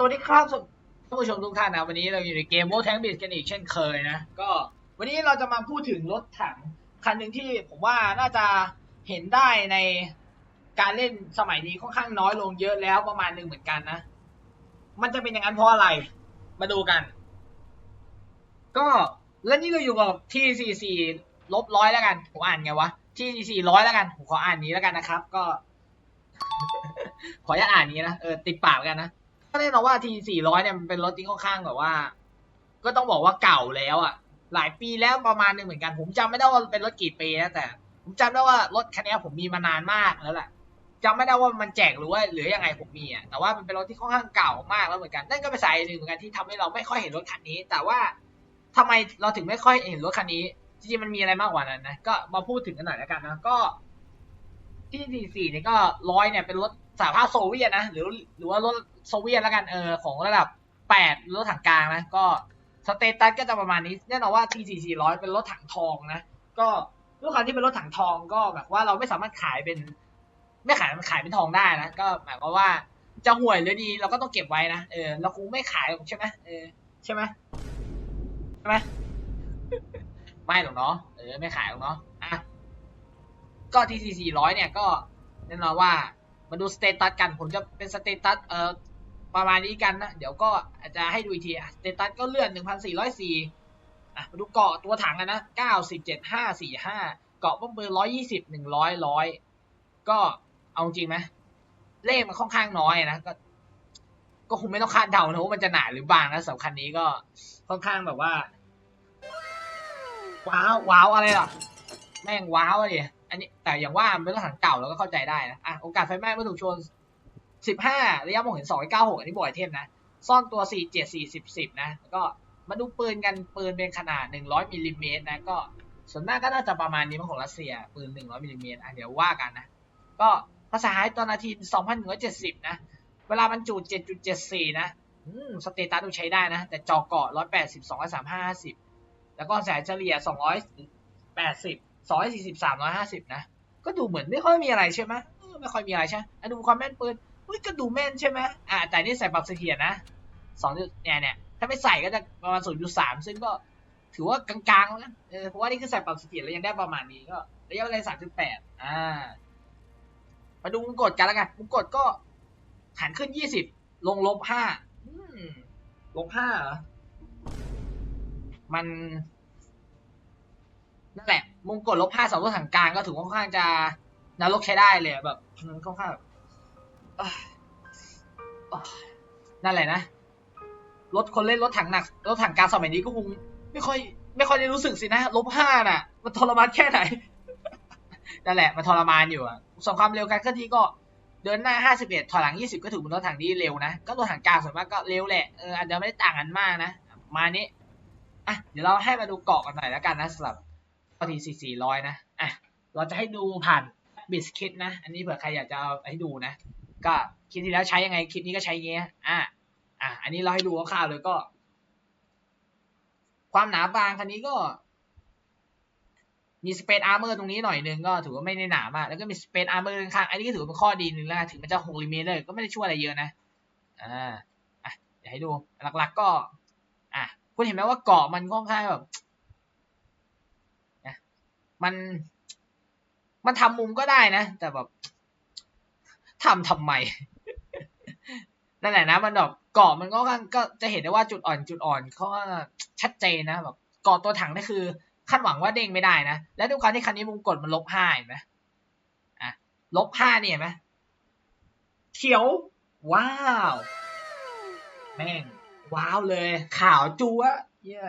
สวัสดีครับท่านผู้ชมทุกท่านนะวันนี้เราอยู่ในเกม World Tank Beat กันอีกเช่นเคยนะก็วันนี้เราจะมาพูดถึงรถถังคันหนึ่งที่ผมว่าน่าจะเห็นได้ในการเล่นสมัยนี้ค่อนข้างน้อยลงเยอะแล้วประมาณหนึ่งเหมือนกันนะ มันจะเป็นอย่างนั้นเพราะอะไร มาดูกัน ก็แล้วนี่เราอยู่กับที่44ลบร้อยแล้วกันผมอ่านไงวะที่44ร้อยแล้วกันผมขออ่านนี้แล้วกันนะครับ ก็ ขออนุญาตอ่านนี้นะเออติดปากกันนะ ก็แน่นอนว่าทีสี่ร้อยเนี่ยมันเป็นรถที่ค่อนข้างแบบว่า ก็ต้องบอกว่าเก่าแล้วอะ หลายปีแล้วประมาณหนึงเหมือนกัน ผมจำไม่ได้ว่าเป็นรถกี่ปีนะแต่ ผมจำได้ว่ารถคันนี้ผมมีมานานมากแล้วแหละจำไม่ได้ว่ามันแจกหรือว่าหรือยังไงผมมีอะแต่ว่ามันเป็นรถที่ค่อนข้างเก่ามากแล้วเหมือนกันนั่นก็เป็นสาเหตุหนึ่งเหมือนกันที่ทำให้เราไม่ค่อยเห็นรถคันนี้ แต่ว่าทำไมเราถึงไม่ค่อยเห็นรถคันนี้ จริงๆมันมีอะไรมากกว่านั้นนะก็มาพูดถึงกันหน่อยแล้วกันนะก็ที่ 44 เนี่ยก็ร้อยเนี่ยเป็นรถ สหภาพโซเวียตนะ หรือหรือว่ารถโซเวียตแล้วกันเออของระดับ8รถถังกลางนะ ก็สเตตัสก็จะประมาณนี้แน่นอนว่า T4 400 เป็นรถถังทองนะ ก็ด้วยความที่เป็นรถถังทองก็แบบว่าเราไม่สามารถขายเป็น ไม่ขายขายเป็นทองได้นะ ก็หมายความว่าจะห่วยหรือดีเราก็ต้องเก็บไว้นะเออเราคงไม่ขายหรอกใช่ไหมเออใช่ไหมใช่ไหมไม่หรอกเนาะเออไม่ขายหรอกเนาะอะก็ทีซีสี่ร้อยเนี่ยก็แน่นอนว่า มาดูสเตตัสกัน ผมจะเป็นสเตตัสเอ่อประมาณนี้กันนะ เดี๋ยวก็อาจจะให้ดูอีกทีสเตตัสก็เลื่อนหนึ่งพันสี่ร้อยสี่อะมาดูเกาะตัวถังกันนะเก้าสิบเจ็ดห้าสี่ห้าเกาะป้อมปืนร้อยยี่สิบหนึ่งร้อยร้อยก็เอาจริงไหมเลขมันค่อนข้างน้อยนะก็ก็คงไม่ต้องคาดเดานะว่ามันจะหนาหรือบางนะสำคัญนี้ก็ค่อนข้างแบบว่า ว้าว ว้าวอะไรล่ะ แม่งว้าวอะดิ อันนี้แต่อย่างว่ามันเป็นรถถังเก่าเราก็เข้าใจได้นะอะโอกาสไฟไหม้เมื่อถูกชน 15 ระยะมองเห็น 296 อันนี้บ่อยเทมนะ ซ่อนตัว 47 40 10 นะแล้วก็มาดูปืนกันปืนเป็นขนาด 100มิลลิเมตรนะก็ส่วนมากก็น่าจะประมาณนี้มันของรัสเซีย ปืน 100มิลลิเมตรอะเดี๋ยวว่ากันนะ ก็ภาษาหายตอนนาที 2,170 นะ เวลาบรรจุ 7.74 นะอืมสเตตัสดูใช้ได้นะ แต่จอเกาะ180 235 50 แล้วก็แสนเฉลี่ย 280 240 350นะ ก็ดูเหมือนไม่ค่อยมีอะไรใช่ไหมไม่ค่อยมีอะไรใช่ไหมอะดูความแม่นปืนเฮ้ยก็ดูแม่นใช่ไหมอ่าแต่นี่ใส่ปรับเสถียรนะ2จุดเนี่ยเนี่ยถ้าไม่ใส่ก็จะประมาณ0.3ซึ่งก็ถือว่ากลางๆแล้วนะเออเพราะว่านี่คือใส่ปรับเสถียรแล้วยังได้ประมาณนี้ก็ระยะเวลา3.8อ่า มาดูมุมกดกันแล้วกันมุมกดก็หันขึ้น20ลงลบ5อืมลบ5เหรอ มันนั่นแหละ มุมกดลบห้าสองรถถังกลางก็ถือว่าค่อนข้างจะนรกใช้ได้เลยแบบมันค่อนข้างแบบนั่นแหละนะรถคนเล่นรถถังหนักรถถังกลางสมัยนี้ก็คงไม่ค่อย ไม่ค่อยได้รู้สึกสินะลบห้าน่ะ มันทรมานแค่ไหนนั่นแหละมันทรมานอยู่อะส่วนความเร็วการเคลื่อนที่ก็เดินหน้าห้าสิบเอ็ดถอยหลังยี่สิบก็ถือเป็นรถถังที่เร็วนะ ก็รถถังกลางส่วนมากก็เร็วแหละ เอออาจจะไม่ได้ต่างกันมากนะ มานี้ อะ เดี๋ยวเราให้มาดูเกาะกันหน่อยแล้วกันนะสำหรับ ทีสี่สี่ร้อยนะอะเราจะให้ดูผ่านบิสคิดนะ อันนี้เผื่อใครอยากจะเอาให้ดูนะ ก็คลิปที่แล้วใช้ยังไง คลิปนี้ก็ใช้เงี้ย อะ อะ อันนี้เราให้ดูคร่าวๆเลยก็ ความหนาบางคันนี้ก็ มีสเปซอาร์เมอร์ตรงนี้หน่อยนึงก็ถือว่าไม่ได้หนามาก แล้วก็มีสเปซอาร์เมอร์ข้างอันนี้ก็ถือว่าเป็นข้อดีหนึ่งแล้วถึงมันจะหกลิเมตรเลยก็ไม่ได้ช่วยอะไรเยอะนะ อ่า อะ เดี๋ยวให้ดู หลัก ๆ ก็ อะ คุณเห็นไหมว่าเกาะมันค่อนข้างแบบ มัน มันทำมุมก็ได้นะ แต่แบบทำทำไมนั่นแหละนะมันแบบเกาะมันก็ค่อก็จะเห็นได้ว่าจุดอ่อนจุดอ่อนเขาชัดเจนนะแบบเกาะตัวถังนี่คือคาดหวังว่าเด้งไม่ได้นะ และด้วยความที่คันนี้มุมกดมันลบห้าเห็นไหมอะลบห้าเนี่ยไหมเขียว ว้าว แม่ง ว้าวเลย ขาวจัวเยี่ย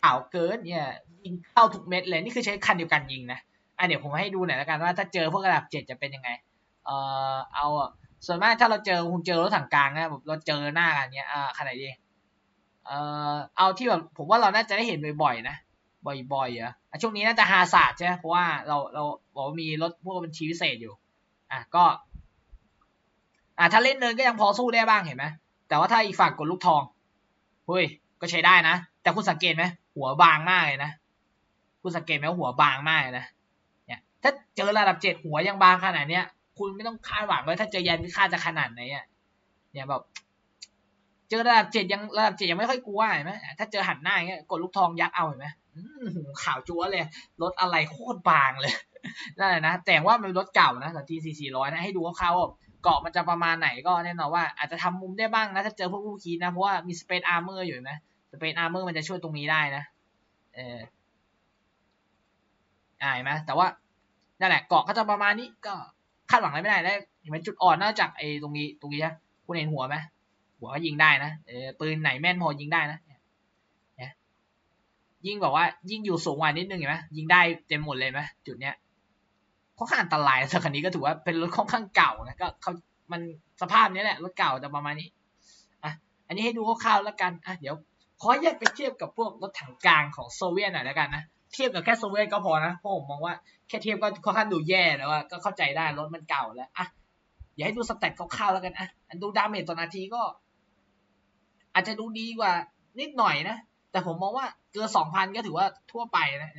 ขาวเกินเนี่ย ยิงเข้าทุกเม็ดเลย นี่คือใช้คันเดียวกันยิงนะอะเดี๋ยวผมให้ดูหน่อยแล้วกันว่าถ้าเจอพวกระดับเจ็ดจะเป็นยังไง เอ่อเอาส่วนมากถ้าเราเจอคงเจอรถถังกลางนะแบบเราเจอหน้ากันเนี้ยอ่าขนาดดีเอ่อเอาที่แบบผมว่าเราน่าจะได้เห็นบ่อยๆนะบ่อยๆอะช่วงนี้น่าจะฮาศาสต์ใช่ไหมเพราะว่าเราเราบอกว่ามีรถพวกบัญชีพิเศษอยู่ อะก็ อะถ้าเล่นเนินก็ยังพอสู้ได้บ้างเห็นไหมแต่ว่าถ้าอีกฝั่งกดลูกทองเฮ้ยก็ใช้ได้นะ แต่คุณสังเกตไหมหัวบางมากเลยนะ คุณสังเกตไหมว่าหัวบางมากนะเนี่ยถ้าเจอระดับเจ็ดหัวยังบางขนาดเนี้ย คุณไม่ต้องคาดหวังเลยถ้าเจอยันพิฆาตจะขนาดไหนอะเนี่ยแบบเจอระดับเจ็ดยังระดับเจ็ดยังไม่ค่อยกลัวเห็นไหมถ้าเจอหันหน้าอย่างเงี้ยกดลูกทองยัดเอาเห็นไหมข่าวจั๊วเลยรถอะไรโคตรบางเลยนั่นแหละนะแต่ว่ามันเป็นรถเก่านะแต่ทีสี่สี่ร้อยนะให้ดูคร่าวๆว่าเกาะมันจะประมาณไหนก็แน่นอนว่าอาจจะทำมุมได้บ้างนะถ้าเจอพวกลูกคีนะเพราะว่ามีสเปซอาร์เมอร์อยู่เห็นไหมสเปซอาร์เมอร์มันจะช่วยตรงนี้ได้นะเออ อ่าเห็นไหมแต่ว่านั่นแหละเกาะก็จะประมาณนี้ก็คาดหวังอะไรไม่ได้แล้วเห็นไหมจุดอ่อนนอกจากไอ้ตรงนี้ตรงนี้นะคุณเห็นหัวไหมหัวก็ยิงได้นะเออปืนไหนแม่นพอยิงได้นะเนี่ยยิ่งแบบว่า ยิ่งอยู่สูงกว่านิดนึงเห็นไหมยิงได้เต็มหมดเลยไหมจุดเนี้ยค่อนข้างอันตรายแต่คันนี้ก็ถือว่าเป็นรถค่อนข้างเก่านะก็เขามันสภาพนี้แหละรถเก่าจะประมาณนี้อะอันนี้ให้ดูคร่าวๆแล้วกันอะเดี๋ยวขอแยกไปเทียบกับพวกรถถังกลางของโซเวียตหน่อยแล้วกันนะ เทียบกับแค่โซเวียตก็พอนะเพราะผมมองว่าแค่เทียบก็ค่อนข้างดูแย่แล้วอะก็เข้าใจได้รถมันเก่าแล้วอะอย่าให้ดูสเตตคร่าวๆแล้วกันอะอันดูดาเมจต่อนาทีก็ อาจจะดูดีกว่านิดหน่อยนะ แต่ผมมองว่าเกินสองพันก็ถือว่าทั่วไปนะ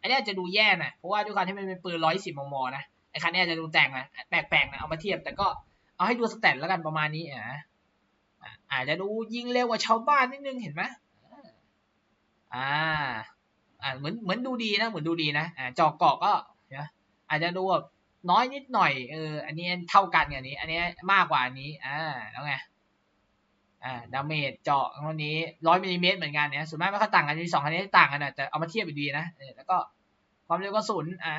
อันนี้อาจจะดูแย่น่อยเพราะว่าด้วยความที่มันเป็นปืนร้อยสิบมมนะไอ้คันนี้อาจจะดูแต่งนะแปลกๆนะเอามาเทียบแต่ก็เอาให้ดูสแตทแล้วกันประมาณนี้อะอาจจะดูยิงเร็วกว่าชาวบ้านนิดนึงเห็นไหมอ่า อ่าเหมือนเหมือนดูดีนะเหมือนดูดีนะอ่าจอกเกาะก็นะอาจจะดูแบบน้อยนิดหน่อยเอออันนี้เท่ากันกับอันนี้ อันนี้มากกว่าอันนี้ อ่าแล้วไงอ่าดาเมจเจาะตรงนี้ร้อยมิลลิเมตรเหมือนกันเนี่ยส่วนมากไม่ค่อยต่างกันมีสองคันนี้ต่างกันนะแต่เอามาเทียบดีนะแล้วก็ความเร็วกระสุนอ่า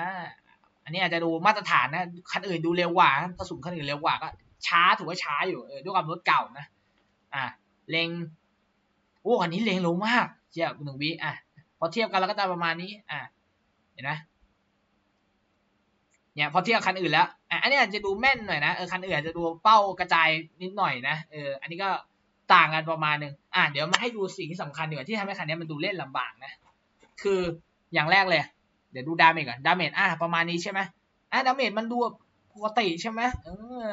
อันนี้อาจจะดูมาตรฐานนะคันอื่นดูเร็วกว่ากระสุนคันอื่นเร็วกว่าก็ช้าถือว่าช้าอยู่เออด้วยความรถเก่านะ อ่าเล็งโอ้อันนี้เล็งเร็วมากเจ้าหนึ่งวิอะ พอเทียบกันแล้วก็จะประมาณนี้ อ่าเห็นไหมเนี่ยพอเทียบคันอื่นแล้วอะอันนี้อาจจะดูแม่นหน่อยนะเออคันอื่นอาจจะดูเป้ากระจายนิดหน่อยนะเอออันนี้ก็ต่างกันประมาณนึงอะเดี๋ยวมาให้ดูสิ่งที่สำคัญดีกว่าที่ทำให้คันนี้มันดูเล่นลำบากนะ คืออย่างแรกเลย เดี๋ยวดูดาเมจก่อนดาเมจอะประมาณนี้ใช่ไหมอะดาเมจมันดูปกติใช่ไหมเออ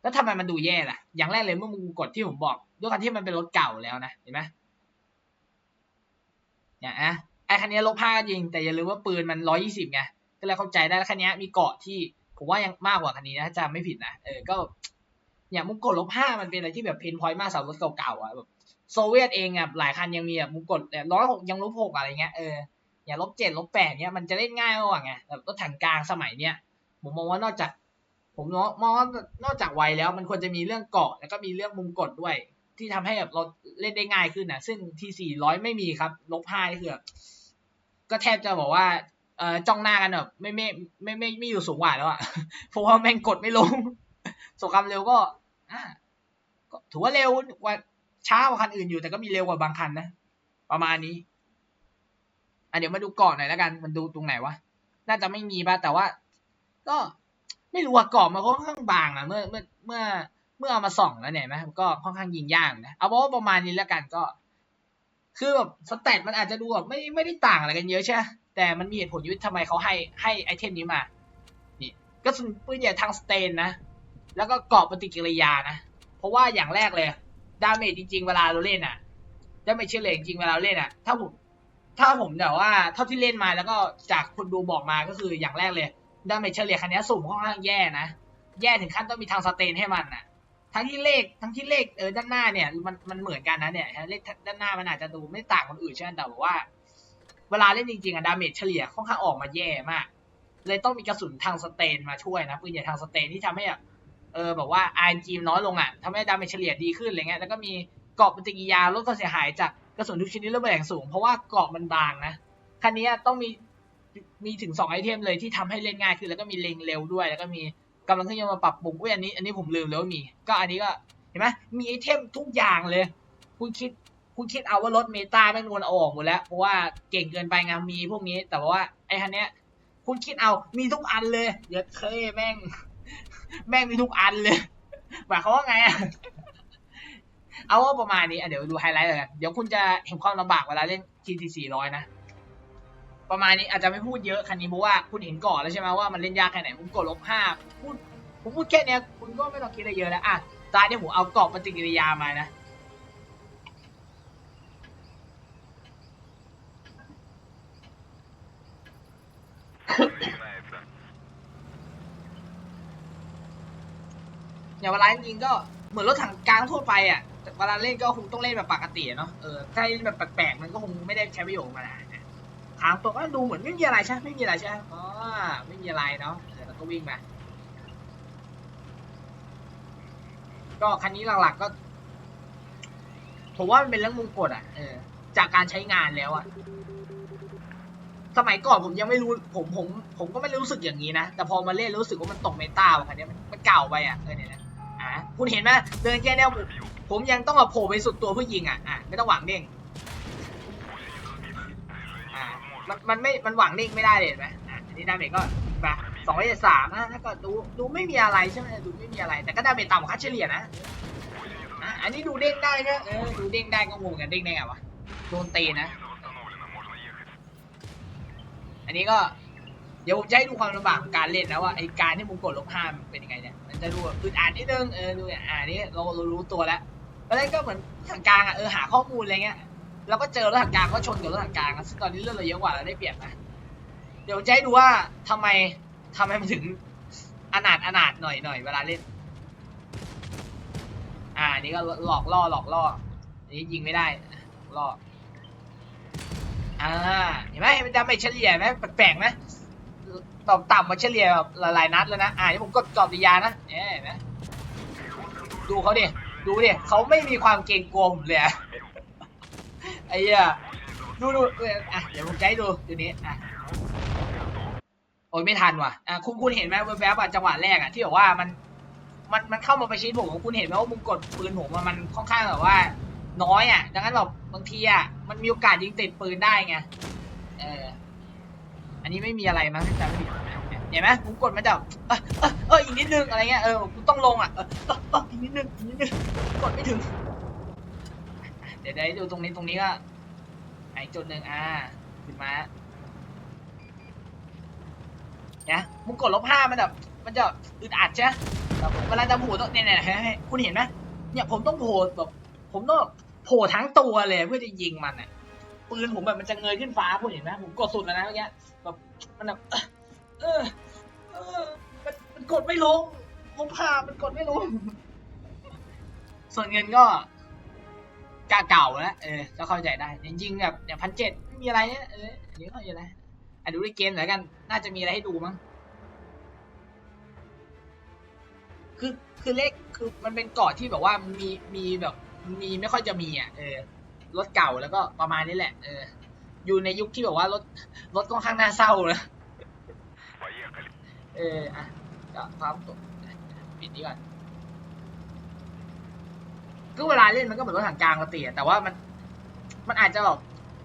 แล้วทำไมมันดูแย่ล่ะ อย่างแรกเลยเมื่อมึงกดที่ผมบอก ด้วยการที่มันเป็นรถเก่าแล้วนะเห็นไหม เนี่ยอะไอ้คันนี้ลบห้าก็จริง แต่อย่าลืมว่าปืนมันร้อยี่สิบไงก็เลยเข้าใจได้แล้วคันนี้มีเกาะที่ผมว่ายังมากกว่าคันนี้นะจำไม่ผิดนะเออก็อย่างมุกกดลบห้ามันเป็นอะไรที่แบบเพนพอยต์มากสำหรับรถเก่าๆอะแบบโซเวียตเองอะหลายคันยังมีแบบมุกกดร้อยหกยังลบหกอะไรเงี้ยเอออย่างลบเจ็ดลบแปดเนี้ยมันจะเล่นง่ายมากกว่าไงแบบรถถังกลางสมัยเนี้ยผมมองว่านอกจาก ผมมองว่านอกจากวัยแล้ว มันควรจะมีเรื่องเกาะแล้วก็มีเรื่องมุมกดด้วย ที่ทำให้แบบเราเล่นได้ง่ายขึ้นนะซึ่งทีสี่ร้อยไม่มีครับ ลบห้านี่คือแบบก็แทบจะบอกว่าเออจ้องหน้ากันแบบไม่ไม่ไม่ไม่ไม่อยู่สูงกว่าแล้วอะเพราะว่าแม่งกดไม่ลงสงครามเร็วก็อ่าก็ถือว่าเร็วกว่าช้ากว่าคันอื่นอยู่ แต่ก็มีเร็วกว่าบางคันนะประมาณนี้อะเดี๋ยวมาดูเกาะหน่อยแล้วกัน มันดูตรงไหนวะน่าจะไม่มีป่ะแต่ว่า ก็ไม่รู้ว่าเกาะมันค่อนข้างบางอะเมื่อเมื่อเมื่อ เมื่อเอามาส่องแล้วเนี่ยนไหมก็ค่อนข้างยิงยากนะเอาว่าประมาณนี้แล้วกันก็ คือแบบสเตตมันอาจจะดูแบบไม่ไม่ได้ต่างอะไรกันเยอะใช่ไหมแต่มันมีเหตุผลอยู่ทำไมเขาให้ให้ไอเทมนี้มานี่ก็สุนปืนใหญ่ทางสเตนนะ แล้วก็เกาะปฏิกิริยานะ เพราะว่าอย่างแรกเลยดาเมจจริง ๆ เวลาเราเล่นอะดาเมจเฉลี่ยจริงเวลาเาเล่นอะ ถ้าผมถ้าผมแบบว่าเท่าที่เล่นมาแล้วก็จากคนดูบอกมาก็คืออย่างแรกเลยดาเมจเฉลี่ยคันนี้สูงค่อนข้างแย่นะ แย่ถึงขั้นต้องมีทางสเตนให้มันน่ะ ทั้งที่เลขทั้งที่เลขเออด้านหน้าเนี่ยมันมันเหมือนกันนะเนี่ยเลขด้านหน้ามันอาจจะดูไม่ต่างคนอื่นใช่ไหมแต่ว่า เวลาเล่นจริงๆอะดาเมจเฉลี่ยค่อนข้างออกมาแย่มาก เลยต้องมีกระสุนทางสเตนมาช่วยนะปืนใหญ่ทางสเตนที่ทำให้แบบเออแบบว่า RNG น้อยลงอะทำให้ดาเมจเฉลี่ยดีขึ้นอะไรเงี้ยแล้วก็มีเกราะปฏิกิริยาลดความเสียหายจากกระสุนทุกชนิดระเบิดแรงสูง เพราะว่าเกราะมันบางนะคันนี้ต้องมีมีถึงสองไอเทมเลยที่ทำให้เล่นง่ายขึ้นแล้วก็มีเล็งเร็วด้วย แล้วก็มี กำลังเครื่องยนต์มาปรับปรุงอุ้ยอันนี้ อันนี้ผมลืมแล้วามี ก็อันนี้ก็เห็นไหมมีไอเทมทุกอย่างเลย คุณคิดคุณคิดเอาว่ารถเมตาแม่งโดนเอาออกหมดแล้วเพราะว่าเก่งเกินไปไงมีพวกนี้ แต่ว่าไอ้คันเนี้ย คุณคิดเอามีทุกอันเลยเดี๋ยวเคยแม่ง แม่งมีทุกอันเลยหมายความว่าไงอะเอาว่าประมาณนี้เดี๋ยวดูไฮไลท์เลยเดี๋ยวคุณจะเห็นความลำบากเวลาเล่น GT 400 นะ ประมาณนี้อาจจะไม่พูดเยอะคันนี้เพราะว่าคุณเห็นก่อนแล้วใช่ไหมว่ามันเล่นยากแค่ไหนผมกดลบห้าพูดผมพูดแค่เนี้ยคุณก็ไม่ต้องคิดอะไรเยอะแล้วอะตอนนี้ผมเอากรอบปฏิกิริยามานะอย่างเวลาจริงก็เหมือนรถถังกลางทั่วไปอะแต่เวลาเล่นก็คงต้องเล่นแบบปกติเนาะเออถ้าเล่นแบบแปลกๆมันก็คงไม่ได้ใช้ประโยชน์มานะ ทางตัวก็ดูเหมือนไม่มีอะไรใช่ไม่มีอะไรใช่อ๋อไม่มีอะไรเนาะเออแล้วก็วิ่งมาก็คันนี้หลักๆก็ ผมว่ามันเป็นเรื่องมงกฎอะเออจากการใช้งานแล้วอะสมัยก่อนผมยังไม่รู้ผมผม ผมก็ไม่รู้สึกอย่างนี้นะ แต่พอมาเล่นรู้สึกว่ามันตกเมตาว่ะคันนี้มันมันเก่าไปอะเออเนี่ยนะอะคุณเห็นไหมเดินแค่เนี้ยผมยังต้องมาโผล่ไปสุดตัวเพื่อยิงอะอะไม่ต้องหวังเด้ง มันมันไม่มันหวังเด้งไม่ได้เลยเห็นไหมอะอันนี้ดาเมจก็ไปสองร้อสามนะก็ดูดูไม่มีอะไรใช่ไหมดูไม่มีอะไร แต่ก็ดาเมจต่ำกว่าค่าเฉลี่ยนะอะอันนี้ดูเด้งได้นะเออดูเด้งได้ก็งงกันเด้งได้ไงวะโดนตีนะ อันนี้ก็เดี๋ยวผมจะให้ดูความลำบากของการเล่นนะว่าไอการที่มุมกดลบห้ามนเป็นยังไงเนี่ยมันจะดูแบบอึดอัดนิดนึงเออดูเนี่ยอ่านี้เราเรารู้ตัวแล้วตอนแรกก็เหมือนทางกลางอะเออหาข้อมูลอะไรเงี้ย เราก็เจอรถถังกลางก็ชนกับรถถังกลางซึ่งตอนนี้เรื่องเราเยอะกว่าเราได้เปรียบนะเดี๋ยวจะให้ดูว่าทำไมทำไมมันถึงอนาถอนาถหน่อยหน่อยเวลาเล่น อ่านี่ก็หลอกล่อหลอกล่ออันนี้ยิงไม่ได้ล่ออ่าเห็นไหมมันดาเมจเฉลี่ยไหมแปลกๆไหมต่ำต่ำมาเฉลี่ยแบบหลายนัดแล้วนะ อ่าที่ผมกดกรอบติยานะเนี่ยนไหมดูเขาดิ ดูดิเขาไม่มีความเกรงกลัวผมเลยอะ ไอ้เหี้ยดูดูเอออะเดี๋ยวผมจะให้ดูดูนี้อะโอ้ยไม่ทันว่ะอะคุณคุณเห็นไหมแวบๆอะจังหวะแรกอะที่บอกว่ามันมันมันเข้ามาประชิดผมคุณเห็นไหมว่ามุมกดปืนผมมันค่อนข้างแบบว่า น้อยอะดังนั้นแบบบางทีอะมันมีโอกาสยิงติดปืนได้ไงเอออันนี้ไม่มีอะไรมั้งจำไม่ผิดเห็นไหมมุมกดมันจะเออเอออีกนิดนึงอะไรเงี้ยเออกูต้องลงอะเออเอออีกนิดนึงอีกนิดนึงกดไม่ถึง ดี๋ยวได้ดูตรงนี้ตรงนี้ก็ไอ้จุดหนึ่งอ่าขึ้นมาเนี่ยมุมกดลบห้ามันแบบมันจะอึดอัดใช่ไหมแบบเวลาจะโผล่ต้องเนี่ยเนี่ยคุณเห็นไหมเนี่ยผมต้องโผล่แบบผมต้องโผล่ทั้งตัวเลยเพื่อจะยิงมันอะปืนผมแบบมันจะเงยขึ้นฟ้าคุณเห็นไหมผมกดสุดแล้วนะเมื่อกี้แบบมันแบบเออเออมันมันกดไม่ลงผมพามันกดไม่ลงส่วนเงินก็ กาเก่าแล้วเออก็เข้าใจได้จริงๆแบบเนี่ยพันเจ็ดไม่มีอะไรเนี่ยเอออันนี้เข้าใจได้อะดูในเกมหน่อยกัน น่าจะมีอะไรให้ดูมั้งคือคือเลขคือมันเป็นเกาะที่แบบว่ามีมีแบบ มีไม่ค่อยจะมีอะเออรถเก่าแล้วก็ประมาณนี้แหละเอออยู่ในยุคที่แบบว่ารถรถค่อนข้างน่าเศร้าเลยเอออะก็ความตกปิดนี้ก่อน ก็เวลาเล่นมันก็เหมือนรถถังกลางปกติอะแต่ว่ามัน มันอาจจะแบบ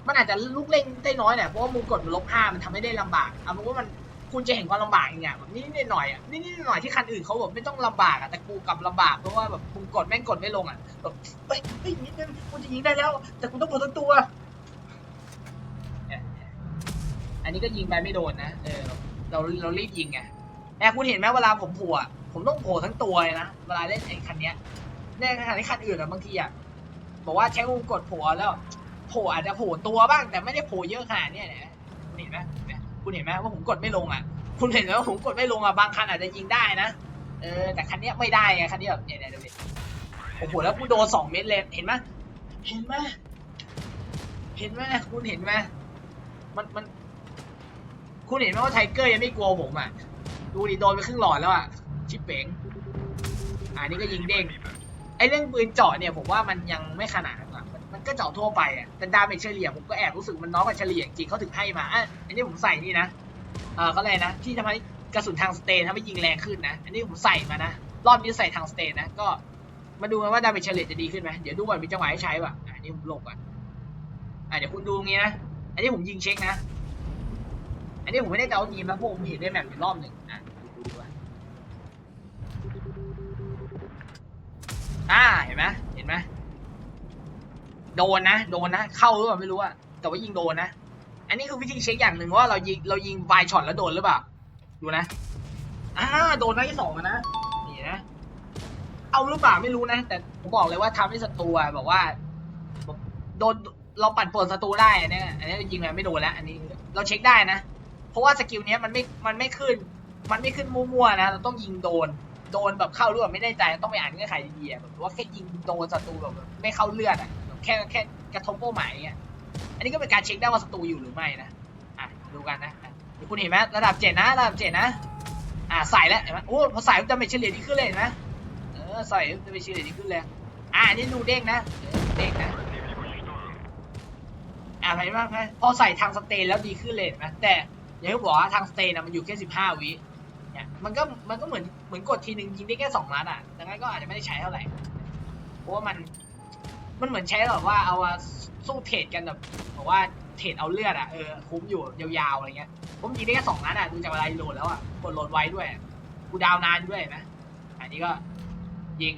มันอาจจะลูกเล่นได้น้อยเนี่ยเพราะว่ามุมกดมันลบห้ามันทำให้ได้ลำบากเอาเป็นว่ามันคุณจะเห็นความลำบากอย่างเงี้ยแบบนิดๆหน่อยๆอะนิดๆหน่อยๆที่คันอื่นเขาแบบไม่ต้องลำบากอะแต่กูกลับลำบากเพราะว่าแบบมึงกดแม่งกดไม่ลงอะแบบเฮ้ยเฮ้ยนิดนึงกูจะยิงได้แล้ว แต่กูต้องกดทั้งตัวเนี่ยอันนี้ก็ยิงไปไม่โดนนะเออเราเรารีบยิงไงแต่คุณเห็นไหมเวลาผมโผล่ผมต้องโผล่ทั้งตัวเลยนะเวลาเล่นไอ้คันเนี้ย เนี่ยขณะที่คันอื่นอะบางทีอะบอกว่าใช้มุมกดโผล่แล้วโผล่อาจจะโผล่ตัวบ้างแต่ไม่ได้โผล่เยอะขนาดเนี้ยนี่ยคุณเห็นไหมเนี่ยคุณเห็นไหมว่าผมกดไม่ลงอะ คุณเห็นไหมว่าผมกดไม่ลงอะบางคันอาจจะยิงได้นะเออแต่คันนี้ไม่ได้ไงคันนี้แบบเนี่ยเนี่ยดูดิโอ้โหแล้วกูโดนสองเม็ดเลยเห็นไหมเห็นไหมเห็นไหมคุณเห็นไหมมันมัน คุณเห็นไหมว่าไทเกอร์ยังไม่กลัวผมอะดูดิโดนไปครึ่งหลอดแล้วอะชิปเป๋งอ่านี่ก็ยิงเด้ง อ้เรื่องปืนเจาะเนี่ยผมว่ามันยังไม่ขนาดนั้นอะมันมันก็เจาะทั่วไปอะแต่ดาเมจเฉลี่ยผมก็แอบรู้สึกมันน้อยกว่าเฉลี่ยจริงเขาถึงให้มาอะอันนี้ผมใส่นี่นะเออก็เลยนะที่ทำให้กระสุนทางสเตนทำให้ยิงแรงขึ้นนะ อันนี้ผมใส่มานะรอบนี้ใส่ทางสเตนนะก็มาดูกันว่าดาเมจเฉลี่ยจะดีขึ้นไหมเดี๋ยวดูก่อนมีจังหวะให้ใช้ป่ะอันนี้ผมลงก่อนอะเดี๋ยวคุณดูงี้นะอันนี้ผมยิงเช็คนะ อันนี้ผมไม่ได้เดาทีมนะพราะผมเห็นได้แบบอยู่รอบหนึ่งอะดูดูก่อนอ่าเห็นไหมเห็นไหม โดนนะ โดนนะ เข้าหรือเปล่าไม่รู้อะแต่ว่ายิงโดนนะ อันนี้คือวิธีเช็คอย่างหนึ่งว่าเรายิงเรายิงวายช็อตแล้วโดนหรือเปล่า ดูนะ อ่า โดนไปที่สองนะ นี่นะ เอาหรือเปล่าไม่รู้นะ แต่ผมบอกเลยว่าทำให้ศัตรูอะบอกว่า โดนเราปั่นป่วนศัตรูได้เนี้ยอันนี้ยิงไปไม่โดนแล้ว อันนี้เราเช็คได้นะ เพราะว่าสกิลนี้มันไม่ มันไม่ขึ้น มันไม่ขึ้นมั่วๆนะ เราต้องยิงโดน โดนแบบเข้าเลือดไม่ได้ใจ ต้องไปอ่านเงื่อนไขดีๆแบบว่าแค่ยิงโดนศัตรูแบบไม่เข้าเลือดอะ แค่แค่กระทบเป้าหมายอย่างเงี้ยอันนี้ก็เป็นการเช็คได้ว่าศัตรูอยู่หรือไม่นะอะดูกันนะคุณเห็นไหมระดับเจ็ดนะระดับเจ็ดนะอะใส่แล้วเห็นไหมโอ้พอใส่จะไม่เฉลี่ยดีขึ้นเลยเห็นไหมเออใส่จะไม่เฉลี่ยดีขึ้นเลยอะนี่ดูเด้งนะเด้งนะอะเห็นไหมพอใส่ทางสเตนแล้วดีขึ้นเลยนไหมแต่อย่างที่บอกว่าทางสเตนนะมันอยู่แค่สิบห้าวิเนี่ยมันก็มันก็เหมือนเหมือนกดทีหนึ่งยิงได้แค่สองนัดอะดังนั้นก็อาจจะไม่ได้ใช้เท่าไหร่เพราะว่ามัน มันเหมือนใช้แบบว่าเอามาสู้เทรดกันแบบบอกว่าเทรดเอาเลือดอะเออคุ้มอยู่ยาวๆอะไรเงี้ย ผมยิงได้แค่สองนัดอะดูจากเวลาโหลดแล้วอะกดโหลดไว้ด้วยกูดาวนานด้วยนไหมอันนี้ก็ยิง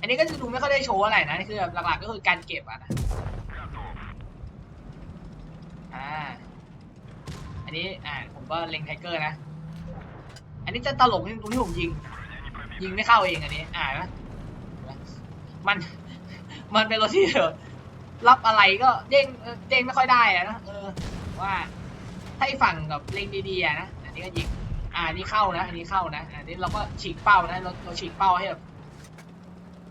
อันนี้ก็จะดูไม่ค่อยได้โชว์อะไรนะคือหลักๆก็คือการเก็บอะนะอ่าอันนี้อ่าผมก็เล็งไทเกอร์นะ อันนี้จะตลกตรงที่ผมยิง ยิงไม่เข้าเองอันนี้ อ่านะมัน มันเป็นรถที่รับอะไรก็เด้งเด้งไม่ค่อยได้อะนะเออ ว่าถ้ฝั่งกับเล็งดีๆนะอันนี้ก็ยิงอ่านนี้เข้านะ อันนี้เข้านะอันนี้เราก็ฉีกเป้านะเราเราฉีกเป้าให้แบบ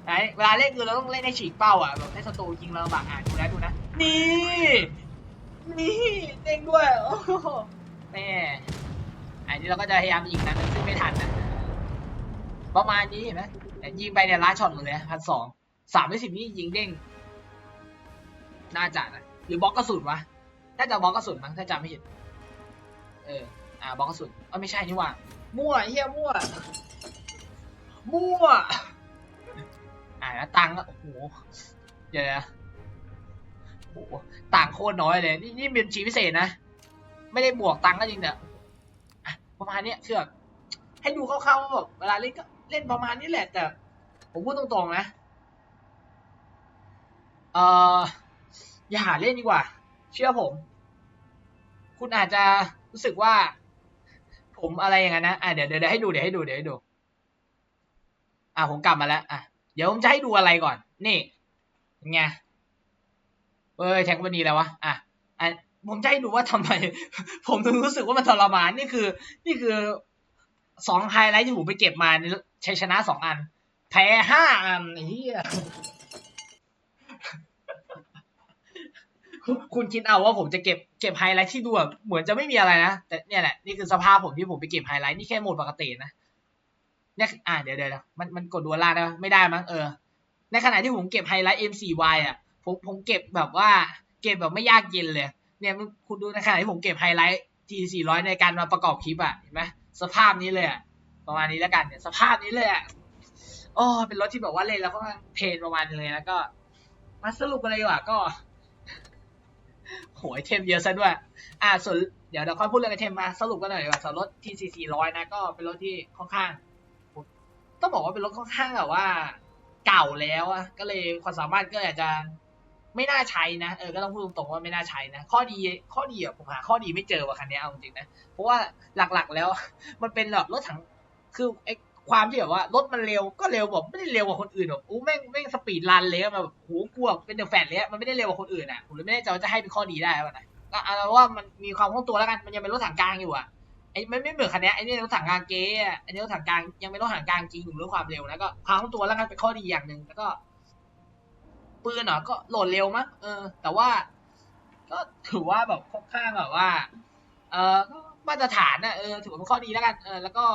ไหนเวลาเล่นคือเราต้องเล่นให้ฉีกเป้าอะแบบให้ศัตรูยิงเราบากอะดูนะดูนะนี่นี่เด้งด้วยโอ้แม่อันนี้เราก็จะพยายามยิงนะซึ่งไม่ทันนะ ประมาณนี้เห็นไหมแต่ยิงไปเนี่ยล้าช็อตหมดเลยพันสองสามในสิบนี่ยิงเด้ง น่าจะนะหรือบล็อกกระสุนวะน่าจะบล็อกกระสุนมั้งถ้าจำไม่ผิด เออ อ่าบล็อกกระสุนเออไม่ใช่นี่หว่า มั่วเฮียมั่ว มั่ว อ่าแล้วตังค์ก็โอ้โหเดี๋ยวนะโอ้โหต่างโคตรน้อยเลย นี่นี่เป็นชีพิเศษนะ ไม่ได้บวกตังค์ก็จริงแต่อะประมาณเนี้ยคือแบบให้ดูคร่าวๆว่าแบบเวลาเล่นก็ เล่นประมาณนี้แหละ แต่ ผมพูดตรงๆนะเอออย่าหาเล่นดีกว่า เชื่อผม คุณอาจจะรู้สึกว่า ผมอะไรอย่างนั้นนะอะเดี๋ยวเดี๋ยวให้ดูเดี๋ยวให้ดูเดี๋ยวให้ดู อะผมกลับมาแล้ว อะเดี๋ยวผมจะให้ดูอะไรก่อน นี่ไงเอ้ยแทงวันนี้แล้ววะอะอะผมจะให้ดูว่าทำไม ผมถึงรู้สึกว่ามันทรมานนี่คือ นี่คือ สองไฮไลท์ที่ผมไปเก็บมาใชัยชนะสองอัน แพ้ห้าอันไอ้เหี้ยคุณคิดเอาว่าผมจะเก็บเก็บไฮไลท์ที่ดูแบบเหมือนจะไม่มีอะไรนะแต่เนี่ยแหละนี่คือสภาพผมที่ผมไปเก็บไฮไลท์นี่แค่โหมดปกตินะเนี่ยอ่าเดี๋ยวเดี๋ยวมันมันกดดูล่างได้ไมไม่ได้มั้งเออ ในขณะที่ผมเก็บไฮไลท์ M4Y อะผมผมเก็บแบบว่า เก็บแบบไม่ยากเย็นเลย เนี่ยคุณดูในขณะที่ผมเก็บไฮไลท์ T400 ในการมาประกอบคลิปอะเห็นไหม สภาพนี้เลยอะประมาณนี้แล้วกันเนี่ยสภาพนี้เลยอะโอ้เป็นรถที่แบบว่าเล่นแล้วก็เพลนประมาณนึงเลยแล้วก็ มาสรุปกันเลยดีกว่าก็โหไอเทมเยอะซะด้วย อ่าส่วนเดี๋ยวเราค่อยพูดเรื่องไอเทมมาสรุปกันหน่อยกว่าสำหรับรถ T400 นะก็เป็นรถที่ค่อนข้าง ต้องบอกว่าเป็นรถค่อนข้างแบบว่า เก่าแล้วอะก็เลยความสามารถก็อาจจะ ไม่น่าใช้นะเออก็ต้องพูดตรงๆว่าไม่น่าใช้นะ ข้อดีข้อดีอะผมหาข้อดีไม่เจอว่ะคันนี้เอาจริงนะเพราะว่าหลักๆแล้ว มันเป็นแบบรถถังคือไอความที่แบบว่ารถมันเร็วก็เร็วแบบไม่ได้เร็วกว่าคนอื่นแบบอู้แม่งแม่งสปีดรันเลยอะแบบโหกลัวเป็นเดอะแฟนเลยอะมันไม่ได้เร็วกว่าคนอื่นอะผมเลยไม่แน่ใจว่าจะให้เป็นข้อดีได้ป่ะนะก็เอาว่ามันมีความคล่องตัวแล้วกันมันยังเป็นรถถังกลางอยู่อะไอ้ไม่ไม่เหมือนคันนี้ไอ้นี่รถถังกลางเก๊อะไอ้นี่รถถังกลางยังเป็นรถถังกลางจริงอยู่เรื่องความเร็วนะก็พาของตัวแล้วกันเป็นข้อดีอย่างหนึ่งแล้วก็ ปืนเหรอก็โหลดเร็วมั้งเออ แต่ว่า ก็ถือว่าแบบค่อนข้างแบบว่า เออมาตรฐานนะเออถือว่าเป็นข้อดีแล้วกันเออแล้วก็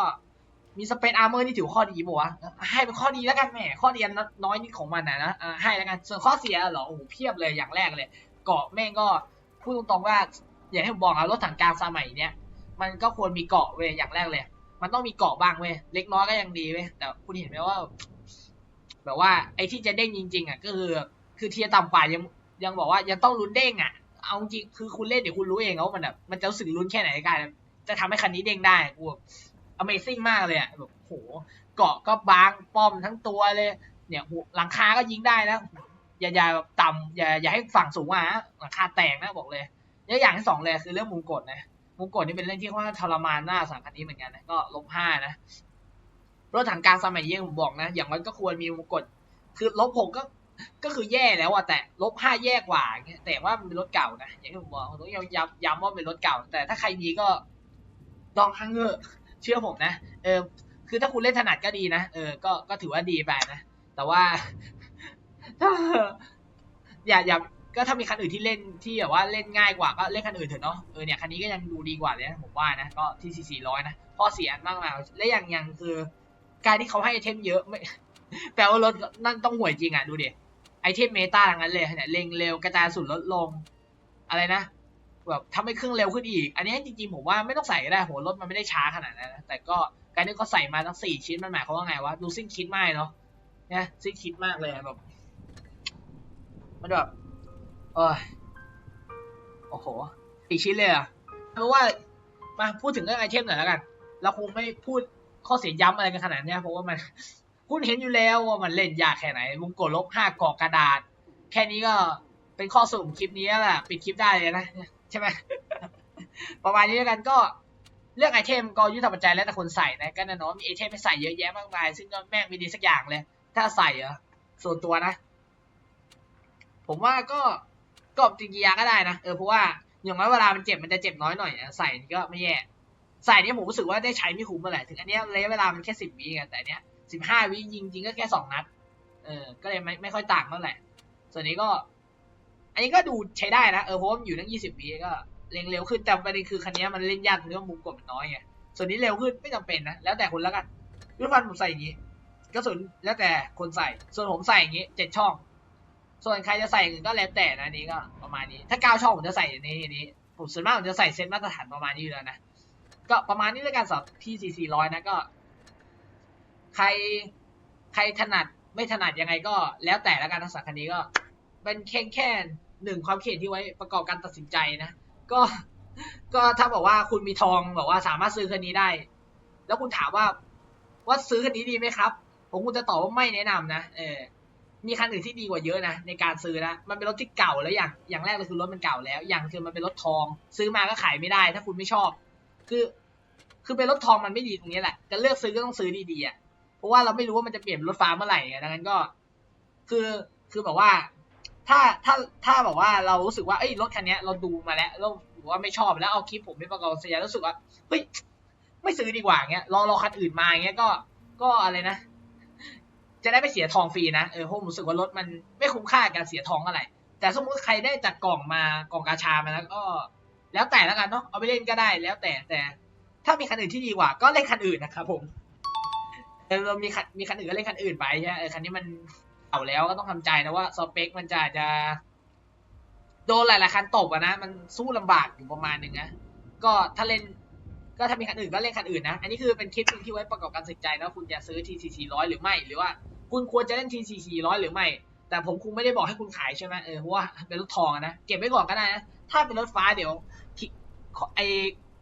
มีสเปซอาร์เมอร์นี่ถือข้อดีป่ะวะให้เป็นข้อดีแล้วกันแหมข้อดีอันน้อยนิดของมันนะนะเออให้แล้วกันส่วนข้อเสียเหรอโอ้โหเพียบเลยอย่างแรกเลย เกาะแม่งก็พูดตรงๆว่าอย่างที่ผมบอกอะรถถังกลางสมัยเนี้ยมันก็ควรมีเกาะเว้ยอย่างแรกเลย มันต้องมีเกาะบ้างเว้ยเล็กน้อยก็ยังดีเว้ยแต่คุณเห็นไหมว่า แบบว่าไอ้ที่จะเด้งจริง ๆอะก็คือ คือเทียร์ต่ำกว่ายังยังบอกว่ายังต้องลุ้นเด้งอะ เอาจริงคือคุณเล่นเดี๋ยวคุณรู้เองว่ามันแบบมันจะรู้สึกลุ้นแค่ไหนในการจะทำให้คันนี้เด้งได้กูแบบ Amazing มากเลยอะแบบโหเกาะก็บางป้อมทั้งตัวเลย เนี่ยหลังคาก็ยิงได้นะอย่าอย่าแบบต่ำอย่าอย่าให้ฝั่งสูงอะหลังคาแตกนะบอกเลยแล้วอย่างที่สองเลยคือเรื่องมุมกดนะมุมกดนี่เป็นเรื่องที่ค่อนข้างทรมานหน้าสารคันนี้เหมือนกันนะก็ลบห้านะรถถังกลางสมัยเยี่ยงผมบอกนะ อย่างน้อยก็ควรมีมุมกด คือลบหกก็ ก็คือแย่แล้วอะแต่ลบห้าแย่กว่าอย่างแต่ว่ามันเป็นรถเก่านะอย่างที่ผมบอกผมต้องย้ำย้ำว่าเป็นรถเก่า แต่ถ้าใครมีก็ลองครั้งเถอเชื่อผมนะเออคือถ้าคุณเล่นถนัดก็ดีนะเออก็ก็ถือว่าดีไปนะแต่ว่าถ้าอย่าอย่าก็ถ้ามีคันอื่นที่เล่นที่แบบว่าเล่นง่ายกว่าก็เล่นคันอื่นเถอะเนาะเออเนี่ยคันนี้ก็ยังดูดีกว่าเลยนะผมว่านะก็ที่สี่สี่ร้อยนะข้อเสียมากมายและอย่างอย่างคือ การที่เขาให้ไอเทมเยอะไม่แปลว่ารถนั่นต้องห่วยจริงอะดูดิ ไอเทมเมตาทั้งนั้นเลยเนี่ยเร่งเร็วกระจายสุดลดลง อะไรนะแบบทำให้เครื่องเร็วขึ้นอีก อันนี้จริงๆผมว่าไม่ต้องใส่ก็ได้โหรถมันไม่ได้ช้าขนาดนั้นนะแต่ก็การที่เขาใส่มาทั้งสี่ชิ้นมันหมายความว่าไงวะดูซิ่งคิดมากเนาะเนี่ยซิ่งคิดมากเลยแบบมันแบบเอยโอ้โหสี่ชิ้นเลยอะเพราะว่ามาพูดถึงเรื่องไอเทมหน่อยแล้วกัน เราคงไม่พูดข้อเสียย้ำอะไรกันขนาดเนี้ยเพราะว่ามัน คุณเห็นอยู่แล้วว่ามันเล่นยากแค่ไหนวงกดลบห้ากรอกกระดาษ แค่นี้ก็เป็นข้อสรุปคลิปนี้แล้วแหละปิดคลิปได้เลยนะใช่ไหมประมาณนี้แล้วกันก็เรื่องไอเทมก็ยุทธปัจจัยแล้วแต่คนใส่นะก็แน่นอนมีไอเทมให้ใส่เยอะแยะมากมาย ซึ่งก็แม่งไม่ดีสักอย่างเลย ถ้าใส่เหรอส่วนตัวนะ ผมว่าก็ก็จริงยาก็ได้นะเออเพราะว่าอย่างน้อยเวลามันเจ็บมันจะเจ็บน้อยหน่อยใส่ก็ไม่แย่ใส่เนี่ยผมรู้สึกว่าได้ใช้ไม่คุ้มเมื่อไหร่ถึงอันเนี้ยระยะเวลามันแค่สิบวิไงแต่อันเนี้ย สิบห้าวิยิงจริงก็แค่สองนัด เออ ก็เลยไม่ไม่ค่อยต่างเท่าไหร่ ส่วนนี้ก็ อันนี้ก็ดูใช้ได้นะ เออเพราะมันอยู่ตั้งยี่สิบวิก็เร็งเร็วขึ้นแต่ประเด็นคือคันนี้มันเล่นยากเรื่องมุมกดมันน้อยไง ส่วนนี้เร็วขึ้นไม่จำเป็นนะ แล้วแต่คนแล้วกันด้วยฟันผมใส่อย่างนี้ก็ส่วนแล้วแต่คนใส่ ส่วนผมใส่อย่างนี้เจ็ดช่อง ส่วนใครจะใส่อื่นก็แล้วแต่นะนี้ก็ประมาณนี้ ถ้าเก้าช่องผมจะใส่ในนี้ ผมส่วนมากผมจะใส่เซตมาตรฐานประมาณนี้อยู่แล้วนะ ก็ประมาณนี้แล้วกันสำหรับ PCC ร้อยนะก็ ใครใครถนัดไม่ถนัดยังไงก็ แล้วแต่แล้วกันทักษะคันนี้ก็ เป็นแค่แค่หนึ่งความคิดเห็นที่ไว้ประกอบการตัดสินใจนะ ก็ก็ถ้าบอกว่าคุณมีทองบอกว่าสามารถซื้อคันนี้ได้ แล้วคุณถามว่าว่าซื้อคันนี้ดีไหมครับ ผมคุณจะตอบว่าไม่แนะนำนะเออมีคันอื่นที่ดีกว่าเยอะนะในการซื้อนะมันเป็นรถที่เก่าแล้วอย่างอย่างแรกเลยคือรถมันเก่าแล้ว อย่างคือมันเป็นรถทอง ซื้อมาก็ขายไม่ได้ ถ้าคุณไม่ชอบ คือ คือเป็นรถทองมันไม่ดีตรงนี้แหละจะเลือกซื้อก็ต้องซื้อดีๆอะ เพราะว่าเราไม่รู้ว่ามันจะเปลี่ยนรถฟ้าเมื่อไหร่ไงดังนั้นก็ คือคือแบบว่าถ้าถ้าถ้าแบบว่าเรารู้สึกว่าเอ้ยรถคันนี้เราดูมาแล้วเราถือว่าไม่ชอบแล้วเอาคลิปผมไปประกอบเสียรู้สึกว่าเฮ้ยไม่ซื้อดีกว่าเงี้ยรอรอคันอื่นมาเงี้ยก็ก็อะไรนะ จะได้ไม่เสียทองฟรีนะเออผมรู้สึกว่ารถมันไม่คุ้มค่ากับการเสียทองอะไรแต่สมมติใครได้จากกล่องมากล่องกาชามาแล้วก็ แล้วแต่แล้วกันเนาะเอาไปเล่นก็ได้แล้วแต่แต่ ถ้ามีคันอื่นที่ดีกว่า ก็เล่นคันอื่นนะครับผม เออเรามีคันมีคันอื่นก็เล่นคันอื่นไปใช่ไหมเออคันนี้มันเก่าแล้วก็ต้องทำใจนะว่าสเปคมันจะจะ โดนหลายๆคันตบอะนะมันสู้ลำบากอยู่ประมาณหนึ่งนะก็ถ้าเล่น ก็ถ้ามีคันอื่นก็เล่นคันอื่นนะ อันนี้คือเป็นคลิปนึงที่ไว้ประกอบการตัดสินใจนะว่าคุณจะซื้อ TC 400หรือไม่ หรือว่าคุณควรจะเล่น TC 400หรือไม่ แต่ผมคงไม่ได้บอกให้คุณขายใช่ไหมเออเพราะว่าเป็นรถทองนะเก็บไว้ก่อนก็ได้นะถ้าเป็นรถฟ้าเดี๋ยวไอ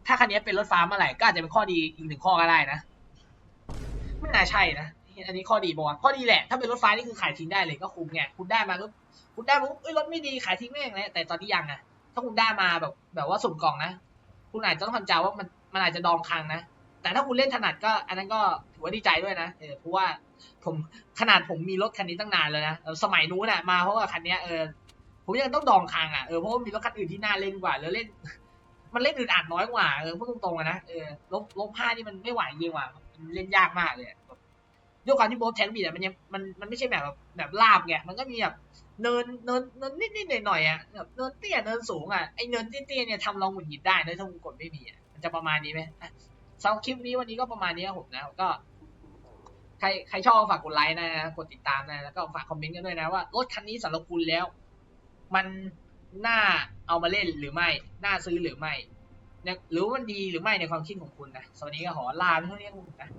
ถ้าคันนี้เป็นรถฟ้าเมื่อไหร่ก็อาจจะเป็นข้อดีอีกหนึ่งข้อก็ได้นะ ไม่น่าใช่นะอันนี้ข้อดีบอกว่าข้อดีแหละ ถ้าเป็นรถไฟนี่คือขายทิ้งได้เลยก็คุ้มไงคุณได้มาก็คุณได้มาปุ๊บเอ้ยรถไม่ดีขายทิ้งแม่งเลยแต่ตอนนี้ยังอะถ้าคุณได้มาแบบแบบว่าสุ่มกล่องนะ คุณอาจจะต้องทำใจว่ามันมันอาจจะดองคังนะ แต่ถ้าคุณเล่นถนัดก็ อันนั้นก็ถือว่าดีใจด้วยนะเออเพราะว่าผมขนาดผมมีรถคันนี้ตั้งนานแล้วนะสมัยนู้นน่ะมาเพราะว่าคันนี้เออผมยังต้องดองคังอะเออเพราะว่ามีรถคันอื่นที่น่าเล่นกว่าแล้วเล่น มันเล่นอื่นอ่านน้อยกว่าเออพูดตรงๆนะเออลบลบห้านี่มันไม่ไหวจริงว่ะ เล่นยากมากเลยแบบด้วยความที่โบ๊ทแทงบีดอะมันยังมันมันไม่ใช่แบบแบบลาบไงมันก็มีแบบเนินเนินเนินนิดนิดหน่อยหน่อยๆอะแบบเนินเตี้ยเนินสูงอะไอเนินเตี้ยเนี่ยทำเราหงุดหงิดได้นะถ้าคุณกดไม่มีอะมันจะประมาณนี้ไหมสำหรับคลิปนี้วันนี้ก็ประมาณนี้ครับผมนะก็ใครใครชอบฝากกดไลค์นะกดติดตามนะแล้วก็ฝากคอมเมนต์กันด้วยนะว่ารถคันนี้สำหรับคุณแล้ว มันน่าเอามาเล่นหรือไม่ น่าซื้อหรือไม่ หรือว่ามันดีหรือไม่ในความคิดของคุณนะสวัสดีก็ขอลาไปเท่านี้ครับผมนะ